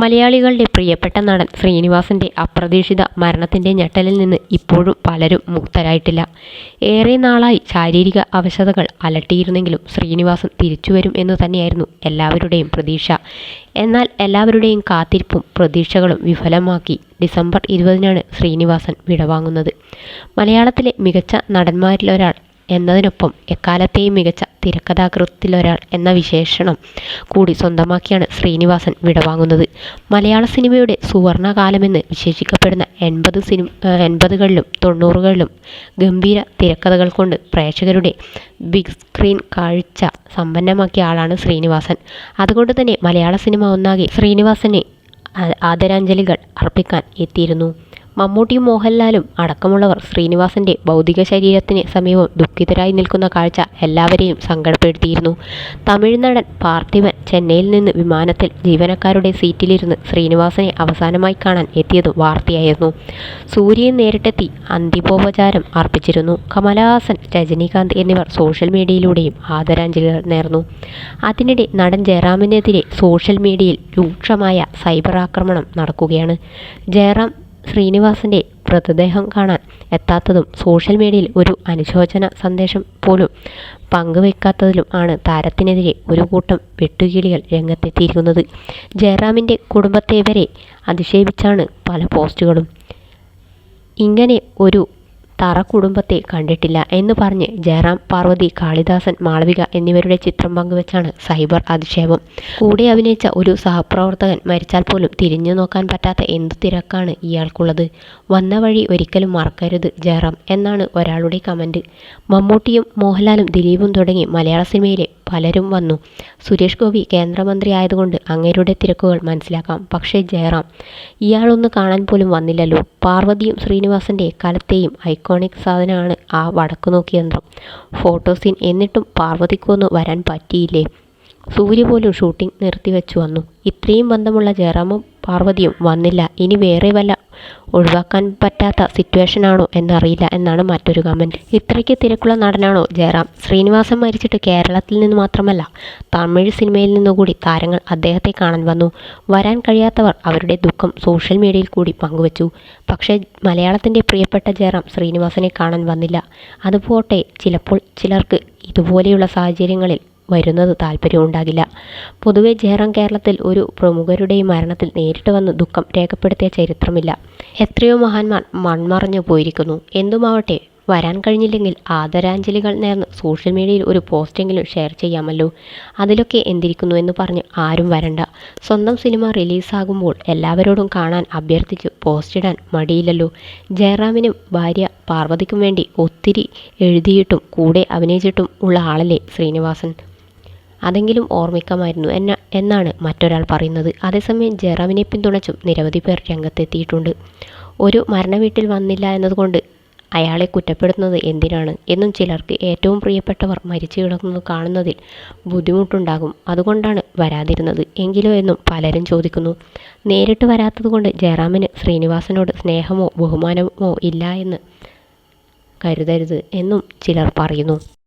മലയാളികളുടെ പ്രിയപ്പെട്ട നടൻ ശ്രീനിവാസിന്റെ അപ്രതീക്ഷിത മരണത്തിന്റെ ഞെട്ടലിൽ നിന്ന് ഇപ്പോഴും പലരും മുക്തരായിട്ടില്ല. ഏറെ നാളായി ശാരീരിക അവശതകൾ അലട്ടിയിരുന്നെങ്കിലും ശ്രീനിവാസൻ തിരിച്ചുവരും എന്ന് തന്നെയായിരുന്നു എല്ലാവരുടെയും പ്രതീക്ഷ. എന്നാൽ എല്ലാവരുടെയും കാത്തിരിപ്പും പ്രതീക്ഷകളും വിഫലമാക്കി ഡിസംബർ ഇരുപതിനാണ് ശ്രീനിവാസൻ വിടവാങ്ങുന്നത്. മലയാളത്തിലെ മികച്ച നടന്മാരിലൊരാൾ എന്നതിനൊപ്പം എക്കാലത്തെയും മികച്ച തിരക്കഥാകൃത്തിലൊരാൾ എന്ന വിശേഷണം കൂടി സ്വന്തമാക്കിയാണ് ശ്രീനിവാസൻ വിടവാങ്ങുന്നത്. മലയാള സിനിമയുടെ സുവർണകാലമെന്ന് വിശേഷിക്കപ്പെടുന്ന എൺപത് സിനിമ എൺപതുകളിലും തൊണ്ണൂറുകളിലും ഗംഭീര തിരക്കഥകൾ കൊണ്ട് പ്രേക്ഷകരുടെ ബിഗ് സ്ക്രീൻ കാഴ്ച സമ്പന്നമാക്കിയ ആളാണ് ശ്രീനിവാസൻ. അതുകൊണ്ട് തന്നെ മലയാള സിനിമ ഒന്നാകെ ശ്രീനിവാസനെ ആദരാഞ്ജലികൾ അർപ്പിക്കാൻ എത്തിയിരുന്നു. മമ്മൂട്ടിയും മോഹൻലാലും അടക്കമുള്ളവർ ശ്രീനിവാസന്റെ ഭൗതിക ശരീരത്തിന് സമീപം ദുഃഖിതരായി നിൽക്കുന്ന കാഴ്ച എല്ലാവരെയും സങ്കടപ്പെടുത്തിയിരുന്നു. തമിഴ് നടൻ പാർത്ഥിവൻ ചെന്നൈയിൽ നിന്ന് വിമാനത്തിൽ ജീവനക്കാരുടെ സീറ്റിലിരുന്ന് ശ്രീനിവാസനെ അവസാനമായി കാണാൻ എത്തിയത് വാർത്തയായിരുന്നു. സൂര്യൻ നേരിട്ടെത്തി അന്തിമോപചാരം അർപ്പിച്ചിരുന്നു. കമലഹാസൻ രജനീകാന്ത് എന്നിവർ സോഷ്യൽ മീഡിയയിലൂടെയും ആദരാഞ്ജലികൾ നേർന്നു. അതിനിടെ നടൻ ജയറാമിനെതിരെ സോഷ്യൽ മീഡിയയിൽ രൂക്ഷമായ സൈബർ ആക്രമണം നടക്കുകയാണ്. ജയറാം ശ്രീനിവാസന്റെ മൃതദേഹം കാണാൻ എത്താത്തതും സോഷ്യൽ മീഡിയയിൽ ഒരു അനുശോചന സന്ദേശം പോലും പങ്കുവെക്കാത്തതിലും ആണ് താരത്തിനെതിരെ ഒരു കൂട്ടം വെട്ടുകിളികൾ രംഗത്തെത്തിയിരിക്കുന്നത് ജയറാമിന്റെ കുടുംബത്തെ വരെ അധിക്ഷേപിച്ചാണ് പല പോസ്റ്റുകളും. ഇങ്ങനെ ഒരു തറ കുടുംബത്തെ കണ്ടിട്ടില്ല എന്ന് പറഞ്ഞ് ജയറാം പാർവതി കാളിദാസൻ മാളവിക എന്നിവരുടെ ചിത്രം പങ്കുവച്ചാണ് സൈബർ അധിക്ഷേപം. കൂടെ അഭിനയിച്ച ഒരു സഹപ്രവർത്തകൻ മരിച്ചാൽ പോലും തിരിഞ്ഞു നോക്കാൻ പറ്റാത്ത എന്ത് തിരക്കാണ് ഇയാൾക്കുള്ളത്. വന്ന വഴി ഒരിക്കലും മറക്കരുത് ജയറാം എന്നാണ് ഒരാളുടെ കമന്റ് മമ്മൂട്ടിയും മോഹൻലാലും ദിലീപും തുടങ്ങി മലയാള സിനിമയിലെ പലരും വന്നു. സുരേഷ് ഗോപി കേന്ദ്രമന്ത്രി ആയതുകൊണ്ട് അങ്ങേരുടെ തിരക്കുകൾ മനസ്സിലാക്കാം. പക്ഷേ ജയറാം ഇയാളൊന്ന് കാണാൻ പോലും വന്നില്ലല്ലോ. പാർവതിയും ശ്രീനിവാസന്റെ കലത്തെയും ഐക്കോണിക് സാധനമാണ് ആ വടക്കുനോക്കി യന്ത്രം. ഫോട്ടോ സീൻ എന്നിട്ടും പാർവതിക്കൊന്ന് വരാൻ പറ്റിയില്ലേ? സൂര്യ പോലും ഷൂട്ടിംഗ് നിർത്തിവെച്ചു വന്നു. ഇത്രയും ബന്ധമുള്ള ജയറാമും പാർവതിയും വന്നില്ല. ഇനി വേറെ വല്ല ഒഴിവാക്കാൻ പറ്റാത്ത സിറ്റുവേഷനാണോ എന്നറിയില്ല എന്നാണ് മറ്റൊരു കമന്റ് ഇത്രയ്ക്ക് തിരക്കുള്ള നടനാണോ ജയറാം? ശ്രീനിവാസൻ മരിച്ചിട്ട് കേരളത്തിൽ നിന്ന് മാത്രമല്ല തമിഴ് സിനിമയിൽ നിന്നുകൂടി താരങ്ങൾ അദ്ദേഹത്തെ കാണാൻ വന്നു. വരാൻ കഴിയാത്തവർ അവരുടെ ദുഃഖം സോഷ്യൽ മീഡിയയിൽ കൂടി പങ്കുവച്ചു. പക്ഷേ മലയാളത്തിന്റെ പ്രിയപ്പെട്ട ജയറാം ശ്രീനിവാസനെ കാണാൻ വന്നില്ല. അതുപോട്ടെ ചിലപ്പോൾ ചിലർക്ക് ഇതുപോലെയുള്ള സാഹചര്യങ്ങളിൽ വരുന്നത് താല്പര്യമുണ്ടാകില്ല പൊതുവെ ജയറാം കേരളത്തിൽ ഒരു പ്രമുഖരുടെയും മരണത്തിൽ നേരിട്ട് വന്ന് ദുഃഖം രേഖപ്പെടുത്തിയ ചരിത്രമില്ല. എത്രയോ മഹാന്മാർ മൺമറഞ്ഞു പോയിരിക്കുന്നു. എന്തുമാവട്ടെ വരാൻ കഴിഞ്ഞില്ലെങ്കിൽ ആദരാഞ്ജലികൾ നേർന്ന് സോഷ്യൽ മീഡിയയിൽ ഒരു പോസ്റ്റെങ്കിലും ഷെയർ ചെയ്യാമല്ലോ. അതിലൊക്കെ എന്തിരിക്കുന്നു എന്ന് പറഞ്ഞ് ആരും വരണ്ട. സ്വന്തം സിനിമ റിലീസാകുമ്പോൾ എല്ലാവരോടും കാണാൻ അഭ്യർത്ഥിച്ച് പോസ്റ്റിടാൻ മടിയില്ലല്ലോ. ജയറാമിനും ഭാര്യ പാർവതിക്കും വേണ്ടി ഒത്തിരി എഴുതിയിട്ടും കൂടെ അഭിനയിച്ചിട്ടും ഉള്ള ആളല്ലേ ശ്രീനിവാസൻ. അതെങ്കിലും ഓർമ്മിക്കാമായിരുന്നു. എന്ന എന്നാണ് മറ്റൊരാൾ പറയുന്നത്. അതേസമയം ജയറാമിനെ പിന്തുണച്ചും നിരവധി പേർ രംഗത്തെത്തിയിട്ടുണ്ട്. ഒരു മരണവീട്ടിൽ വന്നില്ല എന്നതുകൊണ്ട് അയാളെ കുറ്റപ്പെടുത്തുന്നത് എന്തിനാണ്? എന്നും ചിലർക്ക് ഏറ്റവും പ്രിയപ്പെട്ടവർ മരിച്ചു കിടക്കുന്നത് കാണുന്നതിൽ ബുദ്ധിമുട്ടുണ്ടാകും. അതുകൊണ്ടാണ് വരാതിരുന്നത്. എങ്കിലോ എന്നും പലരും ചോദിക്കുന്നു. നേരിട്ട് വരാത്തതുകൊണ്ട് ജയറാമിന് ശ്രീനിവാസനോട് സ്നേഹമോ ബഹുമാനമോ ഇല്ല എന്ന് കരുതരുത് എന്നും ചിലർ പറയുന്നു.